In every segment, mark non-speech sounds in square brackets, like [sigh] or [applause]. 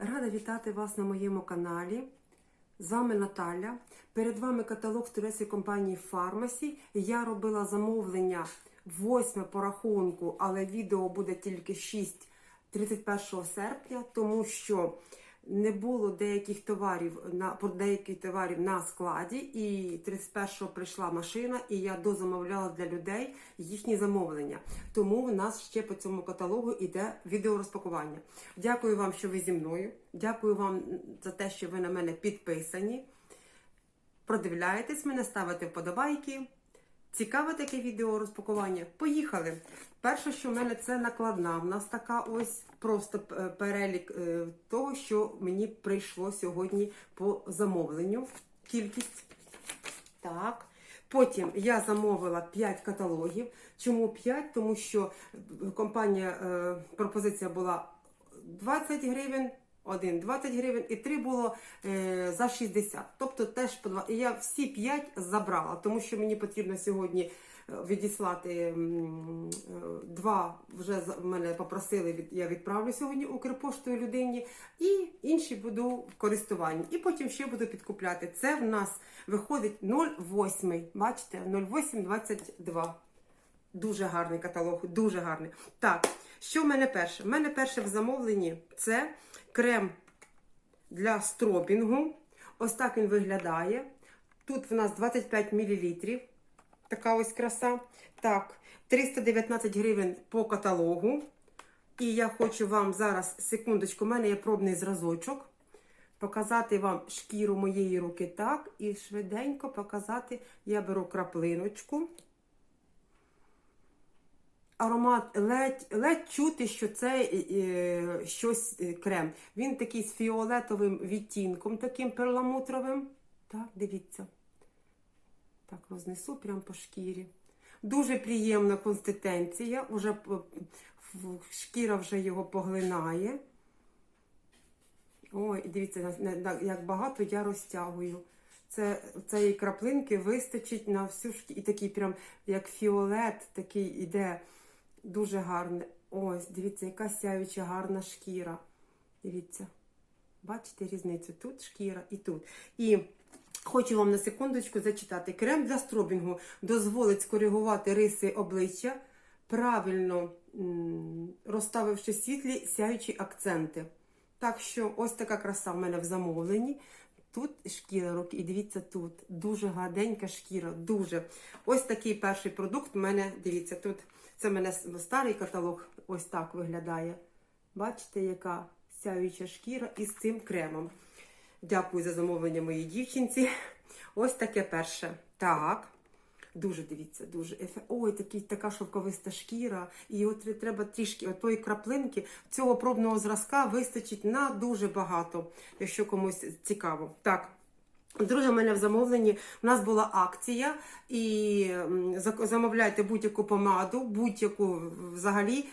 Рада вітати вас на моєму каналі. З вами Наталя. Перед вами каталог турецької компанії Фармасі. Я робила замовлення 8 по рахунку, але відео буде тільки 6 31 серпня, тому що не було деяких товарів на деяких товарів на складі, і 31-го прийшла машина, і я дозамовляла для людей їхні замовлення. Тому в нас ще по цьому каталогу йде відеорозпакування. Дякую вам, що ви зі мною. Дякую вам за те, що ви на мене підписані. Продивляєтесь мене, ставите вподобайки. Цікаве таке відео розпакування. Поїхали. Перше, що в мене це накладна. У нас така ось просто е, перелік е, того, що мені прийшло сьогодні по замовленню. Кількість. Так. Потім я замовила 5 каталогів. Чому 5? Тому що компанія, е, пропозиція була 20 гривень. Один 20 гривень і три було за 60. Тобто теж по два. І я всі 5 забрала, тому що мені потрібно сьогодні відіслати е, два. Вже мене попросили, я відправлю сьогодні Укрпоштою людині, і інші буду в користуванні. І потім ще буду підкупляти. Це в нас виходить 0,8. Бачите, 0,822. Дуже гарний каталог, дуже гарний. Так, що в мене перше? В мене перше в замовленні це крем для стробінгу. Ось так він виглядає. Тут в нас 25 мл. Така ось краса. Так, 319 гривень по каталогу. І я хочу вам зараз, секундочку, у мене є пробний зразочок. Показати вам шкіру моєї руки так. І швиденько показати, я беру краплиночку аромат ледь, ледь чути, що це е, щось е, крем. Він такий з фіолетовим відтінком, таким перламутровим. Так, дивіться. Так, рознесу прямо по шкірі. Дуже приємна консистенція. Уже шкіра вже його поглинає. Ой, дивіться, як багато я розтягую. Це цієї краплинки вистачить на всю шкіру. І такий прям як фіолет, такий іде дуже гарне. Ось, дивіться, яка сяюча гарна шкіра. Дивіться. Бачите різницю? Тут шкіра і тут. І хочу вам на секундочку зачитати. Крем для стробінгу дозволить скоригувати риси обличчя, правильно розставивши світлі сяючі акценти. Так що ось така краса в мене в замовленні. Тут шкіра руки, і дивіться тут. Дуже гладенька шкіра, дуже. Ось такий перший продукт у мене, дивіться, тут це в мене старий каталог, ось так виглядає. Бачите, яка сяюча шкіра із цим кремом. Дякую за замовлення моїй дівчинці. Ось таке перше. Так. Дуже дивіться, дуже ефе. Ой, такий, така шовковиста шкіра. І от треба трішки отої краплинки цього пробного зразка вистачить на дуже багато, якщо комусь цікаво. Так. Друге, в мене в замовленні у нас була акція, і замовляйте будь-яку помаду, будь-яку взагалі.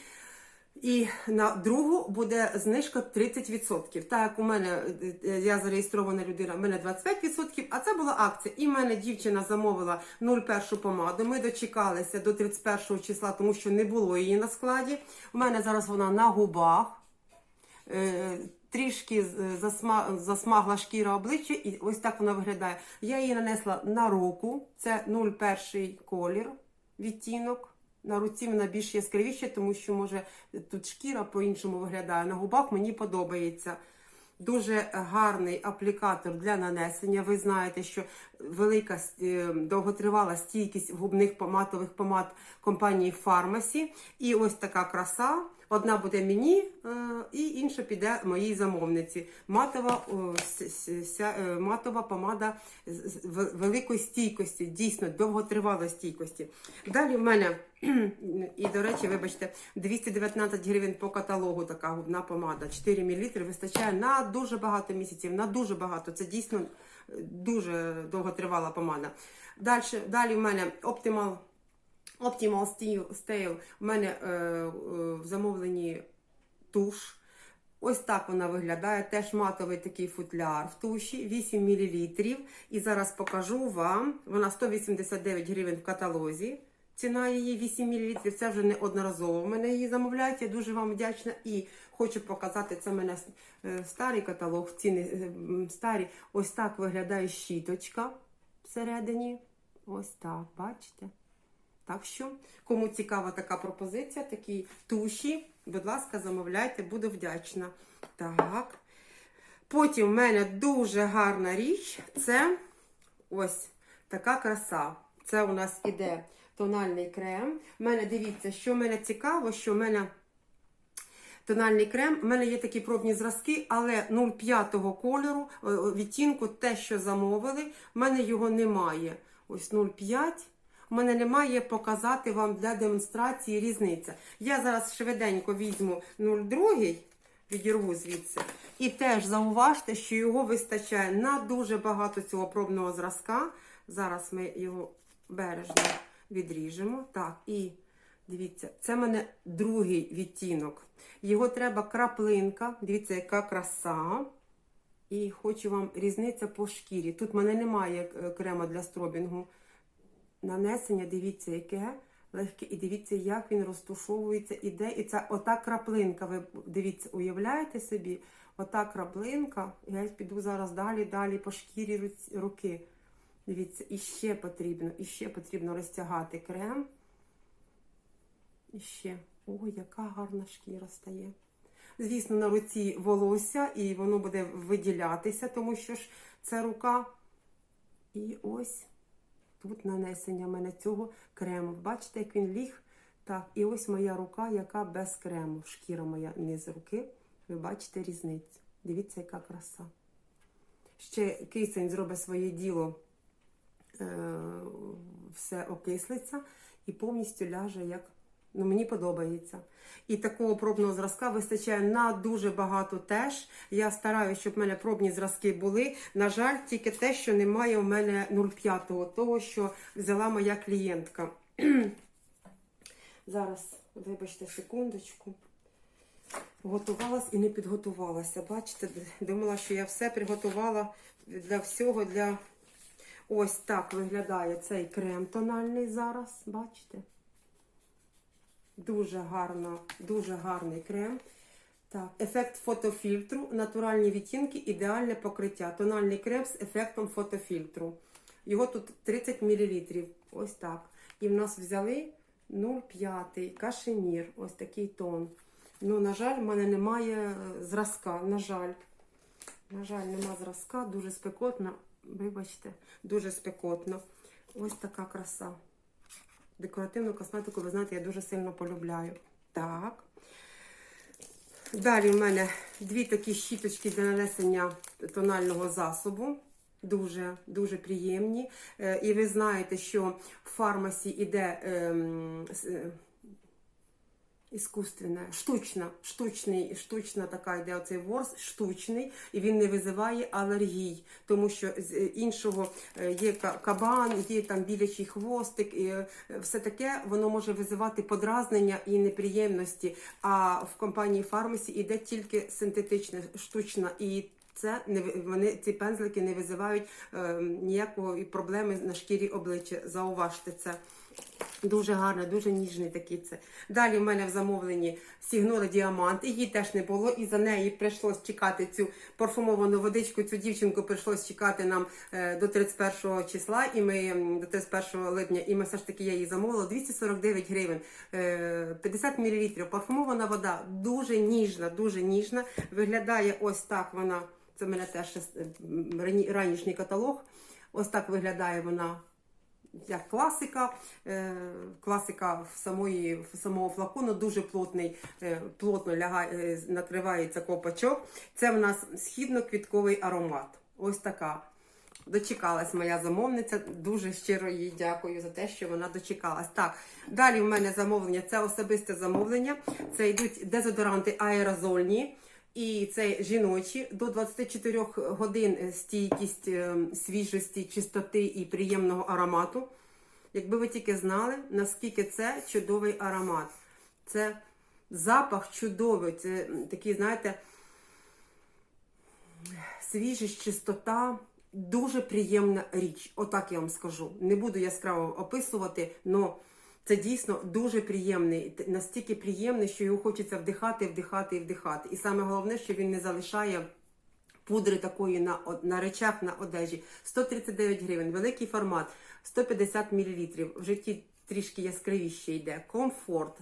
І на другу буде знижка 30%. Так у мене е, я зареєстрована людина, в мене 25%, а це була акція. І в мене дівчина замовила 01 помаду. Ми дочекалися до 31 числа, тому що не було її на складі. У мене зараз вона на губах. Е, Трішки засма- засмагла шкіра обличчя, і ось так вона виглядає. Я її нанесла на руку, це 01 колір, відтінок. На руці вона більш яскравіша, тому що може тут шкіра по-іншому виглядає. На губах мені подобається. Дуже гарний аплікатор для нанесення. Ви знаєте, що велика е, довготривала стійкість губних поматових помад компанії Фармасі. І ось така краса. Одна буде мені, е, і інша піде моїй замовниці. Матова, е, матова помада великої стійкості, дійсно довготривалої стійкості. Далі в мене, [clears throat] і до речі, вибачте, 219 гривень по каталогу така губна помада. 4 мл вистачає на дуже багато місяців, на дуже багато. Це дійсно дуже довготривала помада. Далі, далі в мене Optimal Optimal Style, у мене е, е, в замовленні туш. Ось так вона виглядає. Теж матовий такий футляр в туші, 8 мл. І зараз покажу вам. Вона 189 гривень в каталозі. Ціна її 8 мл. Це вже неодноразово в мене її замовляють. Я дуже вам вдячна. І хочу показати, це в мене е, старий каталог, ціни е, старі. Ось так виглядає щіточка всередині. Ось так, бачите? Так що, кому цікава така пропозиція, такі туші, будь ласка, замовляйте, буду вдячна. Так. Потім в мене дуже гарна річ це ось така краса. Це у нас іде тональний крем. У мене дивіться, що мене цікаво, що в мене тональний крем. У мене є такі пробні зразки, але 0,5 кольору, е, е, відтінку, те, що замовили, в мене його немає. Ось 0,5. У мене немає показати вам для демонстрації різниця. Я зараз швиденько візьму 0,2, відірву звідси. І теж зауважте, що його вистачає на дуже багато цього пробного зразка. Зараз ми його бережно відріжемо. Так, і дивіться, це в мене другий відтінок. Його треба краплинка. Дивіться, яка краса. І хочу вам різниця по шкірі. Тут в мене немає е, крема для стробінгу. Нанесення, дивіться, яке легке. І дивіться, як він розтушовується, іде. І це ота краплинка. Ви дивіться, уявляєте собі? Ота краплинка. Я піду зараз далі, далі по шкірі руки. Дивіться, і ще потрібно, і ще потрібно розтягати крем. І ще. Ой, яка гарна шкіра стає. Звісно, на руці волосся, і воно буде виділятися, тому що ж це рука. І ось тут нанесення в мене цього крему. Бачите, як він ліг? Так, і ось моя рука, яка без крему. Шкіра моя низ руки. Ви бачите різницю. Дивіться, яка краса. Ще кисень зробить своє діло, е, все окислиться і повністю ляже як. Ну, мені подобається. І такого пробного зразка вистачає на дуже багато теж. Я стараюся, щоб в мене пробні зразки були. На жаль, тільки те, що немає у мене 0,5, того, що взяла моя клієнтка. [clears throat] Зараз, вибачте, секундочку. Готувалась і не підготувалася. Бачите, думала, що я все приготувала для всього. для... Ось так виглядає цей крем тональний зараз. Бачите? Дуже гарно, дуже гарний крем. Так, ефект фотофільтру, натуральні відтінки, ідеальне покриття. Тональний крем з ефектом фотофільтру. Його тут 30 мл. Ось так. І в нас взяли 0,5 кашемір. Ось такий тон. Ну, на жаль, в мене немає е, зразка. На жаль. На жаль, нема зразка, дуже спекотно. Вибачте, дуже спекотно. Ось така краса. Декоративну косметику, ви знаєте, я дуже сильно полюбляю. Так. Далі в мене дві такі щіточки для нанесення тонального засобу. Дуже, дуже приємні. Е, І ви знаєте, що в фармасі іде ем, е, іскусственне, штучна, штучний, штучна така йде оцей ворс, штучний, і він не визиває алергій, тому що з е, іншого е, є ка- кабан, є там білячий хвостик, і е, все таке воно може визивати подразнення і неприємності. А в компанії фармасі іде тільки синтетичне, штучна і. Це не вони ці пензлики не визивають е, ніякої проблеми на шкірі обличчя. Зауважте це. Дуже гарно, дуже ніжний такий це. Далі в мене в замовленні Сігнора Діамант. Її теж не було, і за неї прийшлось чекати цю парфумовану водичку. Цю дівчинку прийшлось чекати нам е, до 31 числа, і ми до 31 липня, і ми все ж таки я її замовила. 249 гривень, е, 50 мл. Парфумована вода дуже ніжна, дуже ніжна. Виглядає ось так вона. Це в мене теж е, ранішній каталог. Ось так виглядає вона як класика. Е, класика в самої, самого флакону дуже плотний, е, плотно лягає, е, накривається копачок. Це в нас східно-квітковий аромат. Ось така. Дочекалась моя замовниця. Дуже щиро їй дякую за те, що вона дочекалась. Так, далі в мене замовлення це особисте замовлення. Це йдуть дезодоранти аерозольні. І це жіночі до 24 годин стійкість е, свіжості, чистоти і приємного аромату. Якби ви тільки знали, наскільки це чудовий аромат. Це запах чудовий, це такий, знаєте, свіжість, чистота, дуже приємна річ. Отак я вам скажу. Не буду яскраво описувати, але Це дійсно дуже приємний, настільки приємний, що його хочеться вдихати, вдихати і вдихати. І саме головне, що він не залишає пудри такої на, на речах, на одежі. 139 гривень, великий формат, 150 мл. В житті трішки яскравіше йде. Комфорт.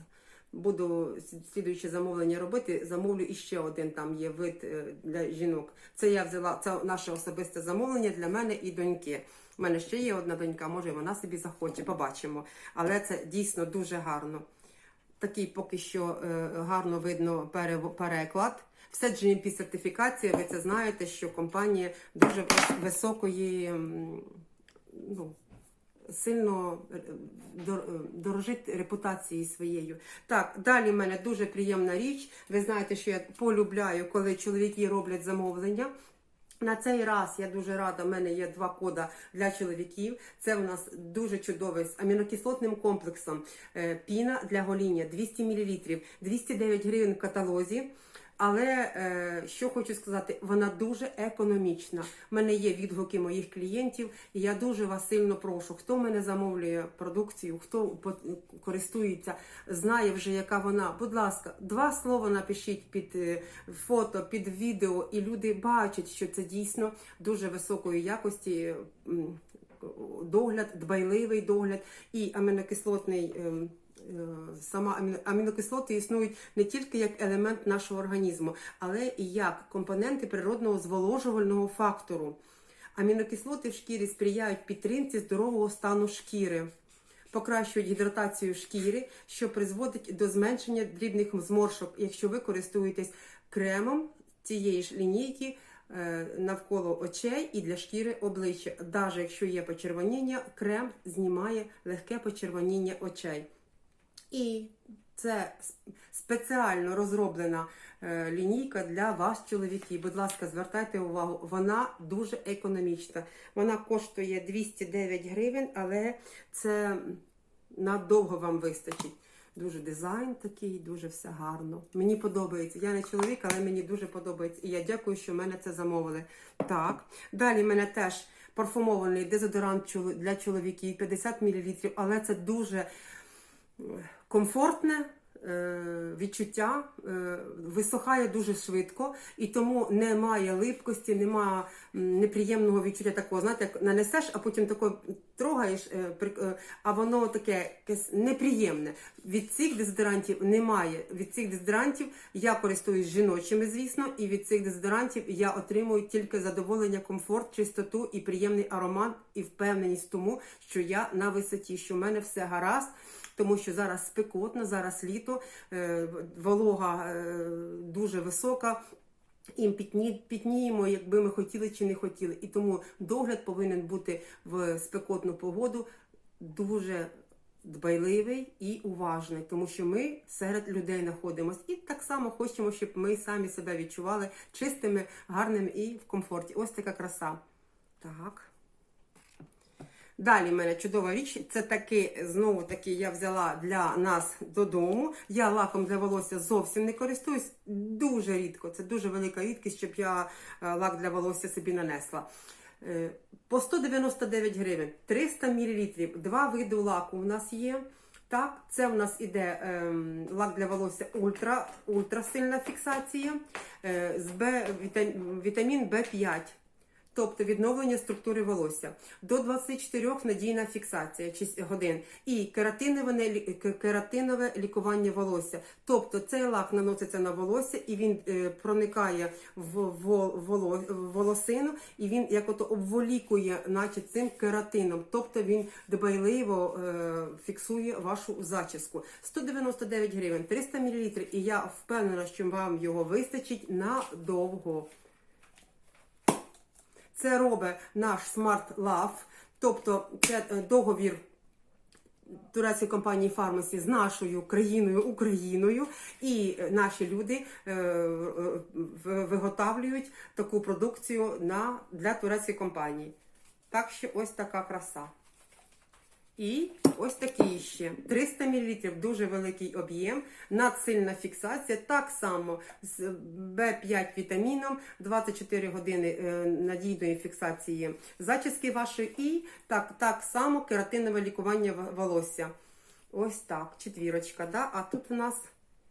Буду слідуюче замовлення робити. Замовлю іще один там є вид е, для жінок. Це я взяла це наше особисте замовлення для мене і доньки. У мене ще є одна донька, може вона собі захоче, побачимо. Але це дійсно дуже гарно. Такий поки що е, гарно видно переклад. Все GMP сертифікація, ви це знаєте, що компанія дуже високої, ну, сильно е, е, дорожить репутацією своєю. Так, далі в мене дуже приємна річ. Ви знаєте, що я полюбляю, коли чоловіки роблять замовлення. На цей раз я дуже рада. У мене є два кода для чоловіків. Це у нас дуже чудовий з амінокислотним комплексом. Е, Піна для гоління 200 мл, 209 гривень в каталозі. Але е, що хочу сказати, вона дуже економічна. У мене є відгуки моїх клієнтів, і я дуже вас сильно прошу. Хто мене замовлює продукцію, хто користується, знає вже, яка вона. Будь ласка, два слова напишіть під е, фото, під відео, і люди бачать, що це дійсно дуже високої якості. Догляд, дбайливий догляд і амінокислотний ем, сама амінокислоти існують не тільки як елемент нашого організму, але і як компоненти природного зволожувального фактору. Амінокислоти в шкірі сприяють підтримці здорового стану шкіри, покращують гідратацію шкіри, що призводить до зменшення дрібних зморшок, якщо ви користуєтесь кремом цієї ж лінійки е, навколо очей і для шкіри обличчя. Навіть якщо є почервоніння, крем знімає легке почервоніння очей. І це спеціально розроблена е, лінійка для вас, чоловіків. Будь ласка, звертайте увагу, вона дуже економічна. Вона коштує 209 гривень, але це надовго вам вистачить. Дуже дизайн такий, дуже все гарно. Мені подобається. Я не чоловік, але мені дуже подобається. І я дякую, що в мене це замовили. Так. Далі в мене теж парфумований дезодорант для чоловіків 50 мл, але це дуже комфортне е, відчуття, е, висохає дуже швидко, і тому немає липкості, немає неприємного відчуття такого, знаєте, як нанесеш, а потім тако трогаєш, е, а воно таке якесь неприємне. Від цих дезодорантів немає. Від цих дезодорантів я користуюсь жіночими, звісно, і від цих дезодорантів я отримую тільки задоволення, комфорт, чистоту і приємний аромат, і впевненість тому, що я на висоті, що в мене все гаразд тому що зараз спекотно, зараз літо, е, волога е, дуже висока. І пітні, пітніємо, якби ми хотіли чи не хотіли. І тому догляд повинен бути в спекотну погоду дуже дбайливий і уважний, тому що ми серед людей знаходимося. І так само хочемо, щоб ми самі себе відчували чистими, гарними і в комфорті. Ось така краса. Так. Далі в мене чудова річ. Це таки, знову таки, я взяла для нас додому. Я лаком для волосся зовсім не користуюсь. Дуже рідко. Це дуже велика рідкість, щоб я е, лак для волосся собі нанесла. Е, По 199 гривень, 300 мл. Два види лаку у нас є. Так, це у нас іде ем, лак для волосся ультра, ультрасильна фіксація е, з Б, вітам- вітамін В5 тобто відновлення структури волосся. До 24 надійна фіксація 6 годин. І кератинове, кератинове лікування волосся. Тобто цей лак наноситься на волосся і він е, проникає в вол- воло- в волосину, і він як ото обволікує, наче цим кератином. Тобто він дбайливо е, фіксує вашу зачіску. 199 гривень, 300 мл, і я впевнена, що вам його вистачить надовго. Це робить наш Smart Love, тобто це е, договір турецької компанії Фармасі з нашою країною Україною, і е, наші люди е, виготовлюють таку продукцію на, для турецької компанії. Так що ось така краса. І ось такий ще 300 мл, дуже великий об'єм, надсильна фіксація, так само з В5 вітаміном, 24 години е, надійної фіксації зачіски вашої, і так, так само кератинове лікування волосся. Ось так, четвірочка, да? а тут у нас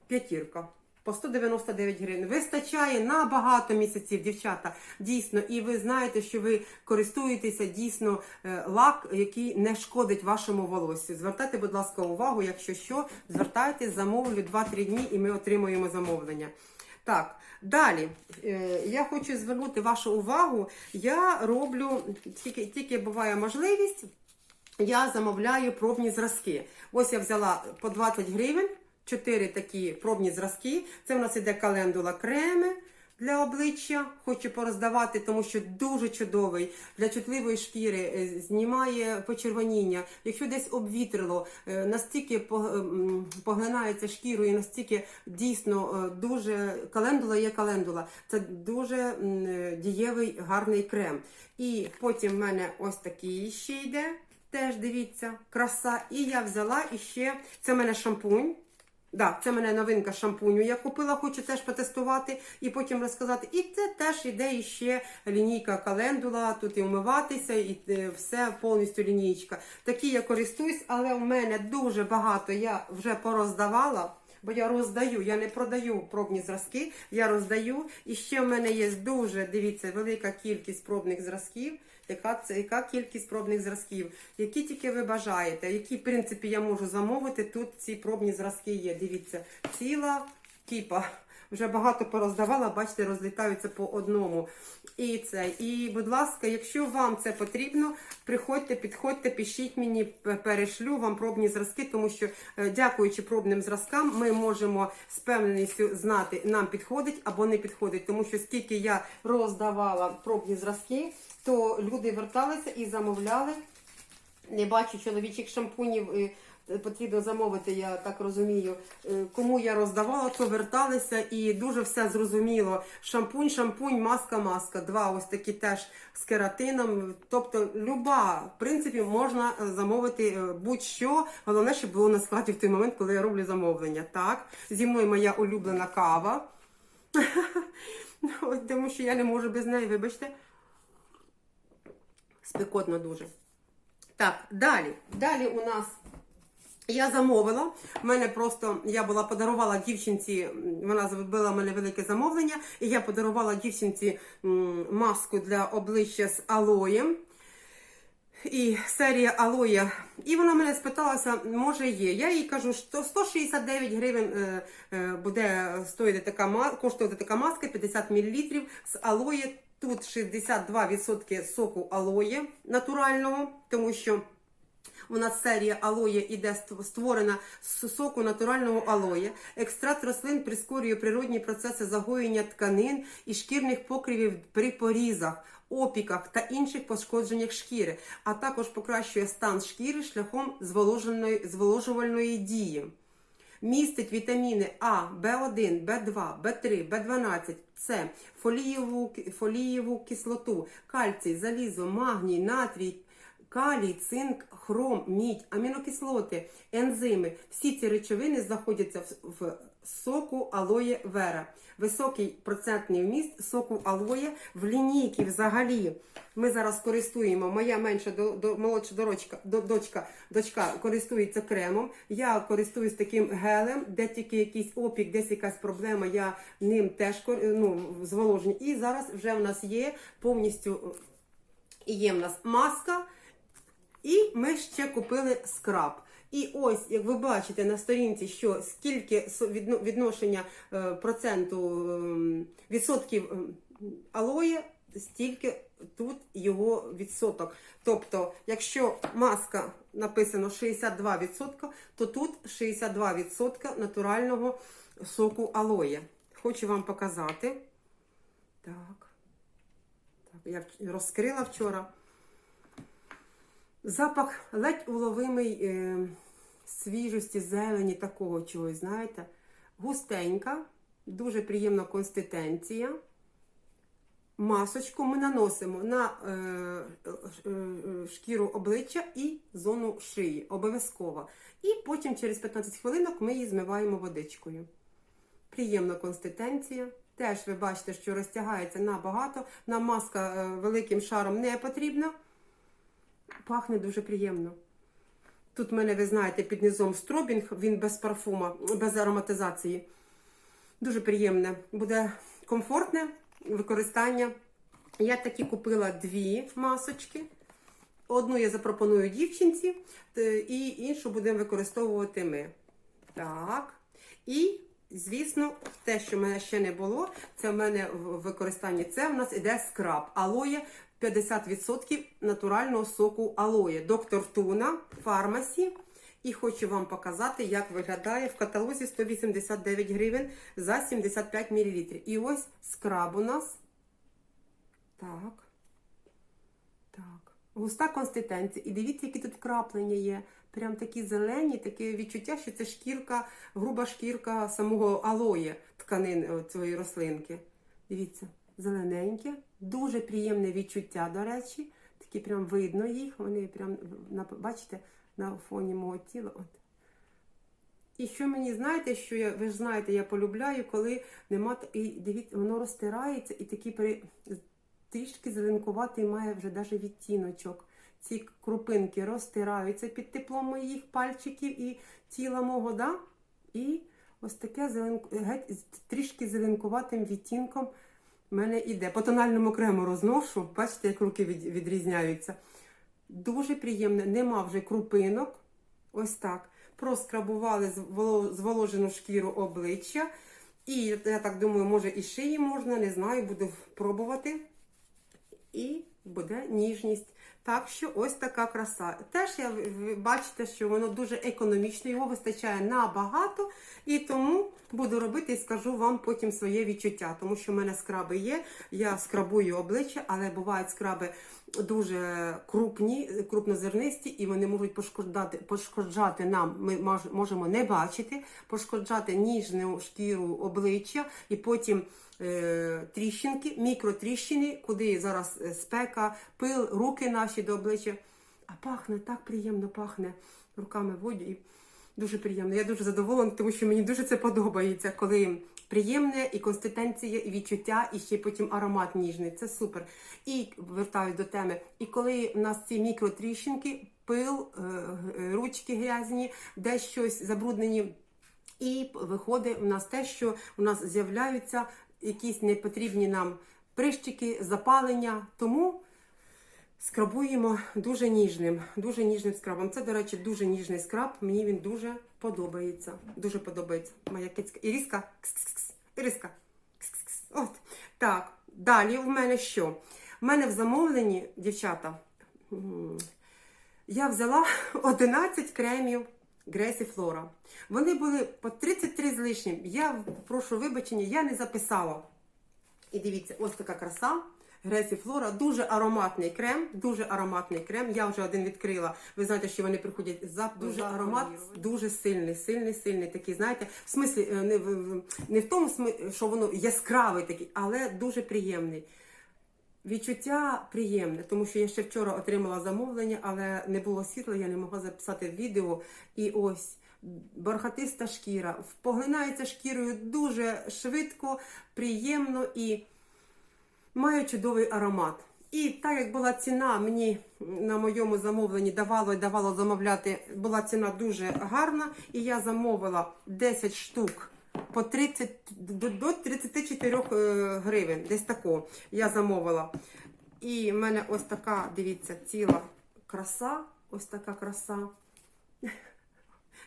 п'ятірка. По 199 гривень. Вистачає на багато місяців, дівчата. Дійсно, і ви знаєте, що ви користуєтеся дійсно е, лак, який не шкодить вашому волоссю. Звертайте, будь ласка, увагу, якщо що, звертайтесь, замовлю 2-3 дні і ми отримуємо замовлення. Так, далі е, я хочу звернути вашу увагу. Я роблю тільки, тільки буває можливість. Я замовляю пробні зразки. Ось я взяла по 20 гривень, 4 такі пробні зразки. Це в нас іде календула креми для обличчя. Хочу пороздавати, тому що дуже чудовий для чутливої шкіри, е, знімає почервоніння. Якщо десь обвітрило, е, настільки м, поглинається шкірою, настільки дійсно е, дуже календула є календула. Це дуже е, дієвий гарний крем. І потім в мене ось такий ще йде. Теж дивіться, краса. І я взяла іще, це в мене шампунь. Да, це мене новинка шампуню. Я купила, хочу теж потестувати і потім розказати. І це теж іде іще лінійка календула, тут і вмиватися, і е, все повністю лінійка. Такі я користуюсь, але в мене дуже багато я вже пороздавала. Бо я роздаю, я не продаю пробні зразки, я роздаю. І ще в мене є дуже, дивіться, велика кількість пробних зразків. Яка це яка кількість пробних зразків? Які тільки ви бажаєте? Які, в принципі, я можу замовити? Тут ці пробні зразки є. Дивіться, ціла кіпа. Вже багато пороздавала, бачите, розлітаються по одному. І це. І, будь ласка, якщо вам це потрібно, приходьте, підходьте, пишіть мені, перешлю вам пробні зразки, тому що, е, дякуючи пробним зразкам, ми можемо з певненістю знати, нам підходить або не підходить. Тому що скільки я роздавала пробні зразки, то люди верталися і замовляли. Не бачу чоловічих шампунів. Е, Потрібно замовити, я так розумію. Е, Кому я роздавала, то верталися і дуже все зрозуміло. Шампунь, шампунь, маска, маска. Два ось такі теж з кератином. Тобто, люба, в принципі, можна е, замовити будь-що. Головне, щоб було на складі в той момент, коли я роблю замовлення. Так, зі мною моя улюблена кава. [laughs] Тому що я не можу без неї, вибачте. Спекотно дуже. Так, далі. Далі у нас я замовила. У мене просто я була подарувала дівчинці, вона зробила в мене велике замовлення, і я подарувала дівчинці маску для обличчя з алоєм. І серія алоя. І вона мене спиталася, може є. Я їй кажу, що 169 гривень е, е, буде стоїти така коштувати така маска 50 мл з алоє. Тут 62% соку алоє натурального, тому що у нас серія алоє іде створена з соку натурального алоє. Екстракт рослин прискорює природні процеси загоєння тканин і шкірних покривів при порізах, опіках та інших пошкодженнях шкіри, а також покращує стан шкіри шляхом зволожувальної дії. Містить вітаміни А, В1, В2, В3, В12, С, фолієву, фолієву кислоту, кальцій, залізо, магній, натрій, калій, цинк, хром, мідь, амінокислоти, ензими. Всі ці речовини знаходяться в, соку алоє вера. Високий процентний вміст соку алоє в лінійки взагалі. Ми зараз користуємо. Моя менша до, до, молодша дорочка, до, дочка, дочка користується кремом. Я користуюсь таким гелем, де тільки якийсь опік, десь якась проблема, я ним теж ну, зволожені. І зараз вже в нас є повністю і є в нас маска. І ми ще купили скраб. І ось, як ви бачите на сторінці, що скільки відношення е, проценту ем, відсотків ем, алоє, стільки тут його відсоток. Тобто, якщо маска написано 62%, то тут 62% натурального соку алоє. Хочу вам показати. Так. Так, я розкрила вчора. Запах ледь уловимий е, свіжості, зелені, такого чогось, знаєте. Густенька, дуже приємна консистенція. Масочку ми наносимо на е, е, е, шкіру обличчя і зону шиї. Обов'язково. І потім через 15 хвилинок ми її змиваємо водичкою. Приємна консистенція. Теж ви бачите, що розтягається набагато. Нам маска е, великим шаром не потрібна. Пахне дуже приємно. Тут в мене, ви знаєте, під низом стробінг, він без парфума, без ароматизації. Дуже приємне. Буде комфортне використання. Я такі купила дві масочки. Одну я запропоную дівчинці, і іншу будемо використовувати ми. Так. І, звісно, те, що в мене ще не було, це в мене в використанні. Це в нас іде скраб. Алоє 50% натурального соку алоє. Доктор Туна, фармасі. І хочу вам показати, як виглядає в каталозі 189 гривень за 75 мл. І ось скраб у нас. Так. Так. Густа консистенція. І дивіться, які тут краплення є. Прям такі зелені, таке відчуття, що це шкірка, груба шкірка самого алоє тканин е, цієї рослинки. Дивіться, зелененьке, дуже приємне відчуття, до речі. Такі прям видно їх. Вони прям бачите, на фоні мого тіла. От. І що мені знаєте, що я, ви ж знаєте, я полюбляю, коли нема і дивіться, воно розтирається і такий при трішки зеленкуватий має вже навіть відтіночок. Ці крупинки розтираються під теплом моїх пальчиків і тіла мого, да? і ось таке зелен... геть трішки зеленкуватим відтінком в мене іде. По тональному крему розношу, бачите, як руки від... відрізняються. Дуже приємне, нема вже крупинок. Ось так. Проскрабували зволожену шкіру обличчя. І я так думаю, може і шиї можна, не знаю, буду пробувати. І буде ніжність. Так що ось така краса. Теж я бачите, що воно дуже економічно, його вистачає набагато. І тому буду робити і скажу вам потім своє відчуття. Тому що в мене скраби є, я скрабую обличчя, але бувають скраби дуже крупні, крупнозернисті, і вони можуть пошкоджати, пошкоджати нам. Ми можемо не бачити, пошкоджати ніжну шкіру обличчя і потім. е, Тріщинки, мікротріщини, куди зараз е, спека, пил, руки наші до обличчя. А пахне так приємно, пахне руками водю. Дуже приємно. Я дуже задоволена, тому що мені дуже це подобається, коли приємне і консистенція, і відчуття, і ще потім аромат ніжний. Це супер. І вертаюсь до теми. І коли в нас ці мікротріщинки, пил, е, ручки грязні, десь щось забруднені. І виходить у нас те, що у нас з'являються якісь непотрібні нам прищики, запалення. Тому скрабуємо дуже ніжним, дуже ніжним скрабом. Це, до речі, дуже ніжний скраб. Мені він дуже подобається. Дуже подобається. Моя кицька. Іріска. Кс-кс-кс. Іриска. Кс-кс-кс. От. Так. Далі в мене що? В мене в замовленні, дівчата, я взяла [laughs] 11 кремів Гресі Флора. Вони були по 33 з лишнім. Я прошу вибачення, я не записала. І дивіться, ось така краса. Гресі Флора, дуже ароматний крем, дуже ароматний крем. Я вже один відкрила. Ви знаєте, що вони приходять за дуже аромат, дуже сильний, сильний, сильний такий. Знаєте, в смислі е, не в, не в тому що воно яскравий такий, але дуже приємний. Відчуття приємне, тому що я ще вчора отримала замовлення, але не було світла, я не могла записати відео. І ось бархатиста шкіра поглинається шкірою дуже швидко, приємно і має чудовий аромат. І так як була ціна, мені на моєму замовленні давало і давало замовляти, була ціна дуже гарна, і я замовила 10 штук по 30 до, до 34 е, гривень. Десь тако я замовила. І в мене ось така, дивіться, ціла краса. Ось така краса.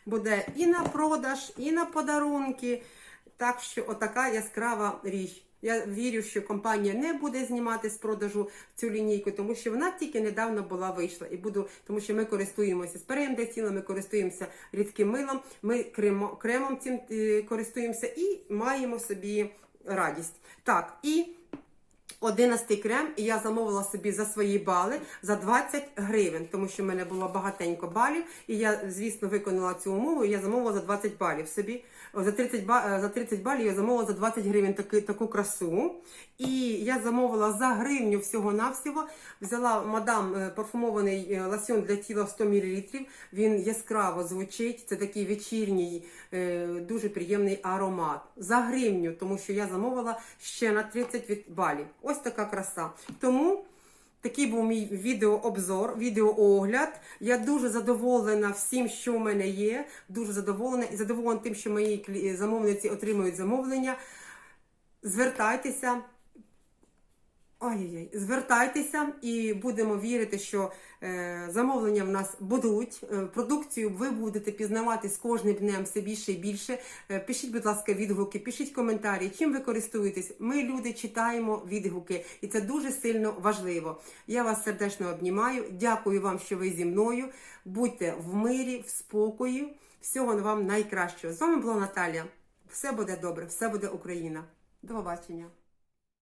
Буде і на продаж, і на подарунки. Так що отака яскрава річ. Я вірю, що компанія не буде знімати з продажу цю лінійку, тому що вона тільки недавно була вийшла. І буду, тому що ми користуємося спреєм для тіла, ми користуємося рідким милом, ми кремо, кремом цим е, користуємося і маємо собі радість. Так, і 11 крем, і я замовила собі за свої бали за 20 гривень, тому що в мене було багатенько балів, і я, звісно, виконала цю умову, і я замовила за 20 балів собі. За 30, ба- е, за 30 балів я замовила за 20 гривень таки, таку красу. І я замовила за гривню всього-навсього. Взяла мадам е, парфумований е, лосьон для тіла 100 мл. Він яскраво звучить. Це такий вечірній, дуже приємний аромат. За гривню, тому що я замовила ще на 30 балів. Ось така краса. Тому. Такий був мій відеообзор, відеоогляд. Я дуже задоволена всім, що в мене є. Дуже задоволена і задоволена тим, що мої замовниці отримують замовлення. Звертайтеся. Ой-ой-ой, звертайтеся і будемо вірити, що е, замовлення в нас будуть. Е, продукцію ви будете пізнавати з кожним днем все більше і більше. Е, пишіть, будь ласка, відгуки, пишіть коментарі, чим ви користуєтесь. Ми, люди, читаємо відгуки, і це дуже сильно важливо. Я вас сердечно обнімаю. Дякую вам, що ви зі мною. Будьте в мирі, в спокої. Всього вам найкращого. З вами була Наталя. Все буде добре, все буде Україна. До побачення.